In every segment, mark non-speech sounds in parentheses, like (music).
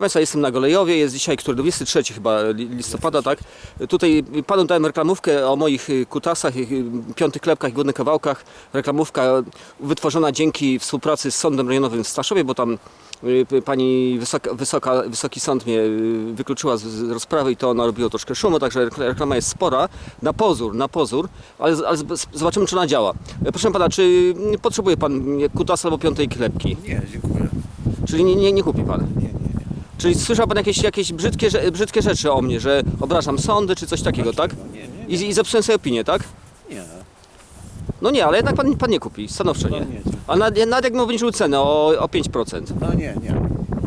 Państwa, jestem na Golejowie, jest dzisiaj który 23 chyba li- listopada, tak? Tutaj panu dałem reklamówkę o moich y, kutasach, y, piątych klepkach i głodnych kawałkach. Reklamówka wytworzona dzięki współpracy z Sądem Rejonowym w Staszowie, bo tam y, pani wysoka, wysoka, Wysoki Sąd mnie wykluczyła z, rozprawy i to narobiło troszkę szumu, także rekla- reklama jest spora, na pozór, na pozór, ale, ale zobaczymy czy ona działa. E, Proszę pana, czy mm, potrzebuje pan kutasa albo piątej klepki? Nie, dziękuję. Czyli nie, nie, nie kupi pan? Czyli słyszał pan jakieś, jakieś brzydkie, brzydkie rzeczy o mnie, że obrażam sądy czy coś takiego, tak? Nie, nie, I, i zepsułem sobie opinię, tak? nie. No nie, ale jednak pan, pan nie kupi, stanowczo No nie. A nawet, nawet jak mu obniżył cenę o, o 5%. No nie, nie.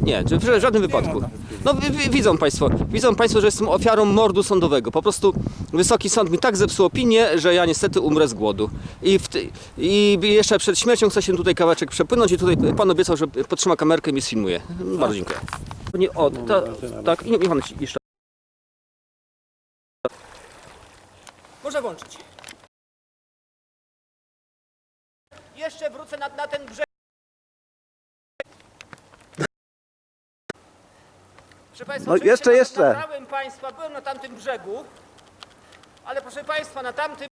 Nie, czy w żadnym wypadku. No wi- wi- widzą państwo, widzą państwo, że jestem ofiarą mordu sądowego. Po prostu Wysoki Sąd mi tak zepsuł opinię, że ja niestety umrę z głodu. I, w ty, I jeszcze przed śmiercią chcę się tutaj kawałeczek przepłynąć i tutaj pan obiecał, że podtrzyma kamerkę i mnie sfilmuje. Bardzo dziękuję. Nie, o, ta, tak, i nie, nie pan ci- jeszcze. Może włączyć. Jeszcze wrócę na, na ten brzeg. Proszę Państwa, No, oczywiście jeszcze, jeszcze. Nabrałem Państwa, byłem na tamtym brzegu, ale proszę Państwa, na tamtym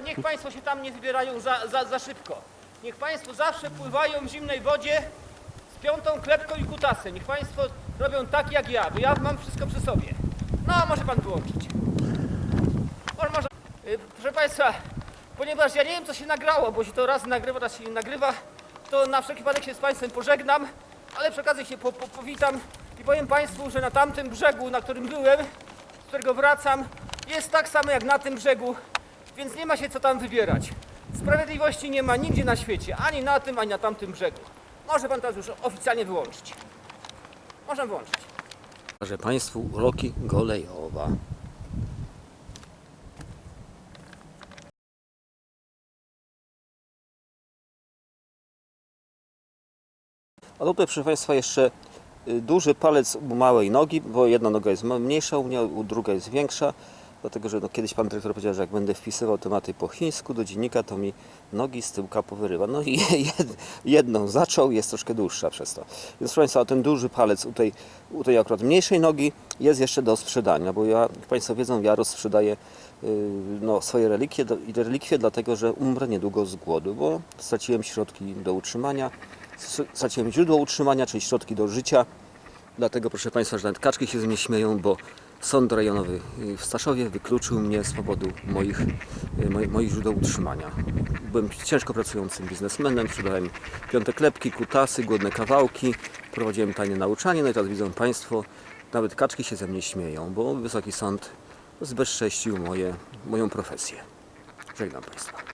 Niech Państwo się tam nie wybierają za, za, za szybko. Niech Państwo zawsze pływają w zimnej wodzie z piątą klepką i kutasem. Niech Państwo robią tak jak ja, bo ja mam wszystko przy sobie. No, może Pan wyłączyć. Może, może. Y, Proszę Państwa, ponieważ ja nie wiem co się nagrało, bo się to raz nagrywa, raz się nie nagrywa, to na wszelki wypadek się z Państwem pożegnam, ale przy okazji się po, po, powitam i powiem Państwu, że na tamtym brzegu, na którym byłem, z którego wracam, jest tak samo jak na tym brzegu, więc nie ma się co tam wybierać. Sprawiedliwości nie ma nigdzie na świecie, ani na tym, ani na tamtym brzegu. Może Pan teraz już oficjalnie wyłączyć. Można wyłączyć. Pokażę Państwu uroki Golejowa. A tutaj proszę Państwa jeszcze y, duży palec u małej nogi, bo jedna noga jest mniejsza u mnie, u druga jest większa. Dlatego, że no, kiedyś pan dyrektor powiedział, że jak będę wpisywał tematy po chińsku do dziennika, to mi nogi z tyłka powyrywa. No i (laughs) jed, jedną zaczął, jest troszkę dłuższa przez to. Więc proszę Państwa, ten duży palec u tej, u tej akurat mniejszej nogi jest jeszcze do sprzedania, bo ja, jak Państwo wiedzą, ja rozprzedaję y, no, swoje relikwie, do- relikwie dlatego, że umrę niedługo z głodu, bo straciłem środki do utrzymania, straciłem źródło utrzymania, czyli środki do życia. Dlatego proszę Państwa, że nawet kaczki się ze mnie śmieją, bo sąd rejonowy y, w Staszowie wykluczył mnie z powodu moich, y, moi- moich źródeł utrzymania. Byłem ciężko pracującym biznesmenem, sprzedałem piąte klepki, kutasy, głodne kawałki, prowadziłem tajne nauczanie, no i teraz widzą Państwo, nawet kaczki się ze mnie śmieją, bo Wysoki Sąd zbezcześcił moje, moją profesję. Żegnam Państwa.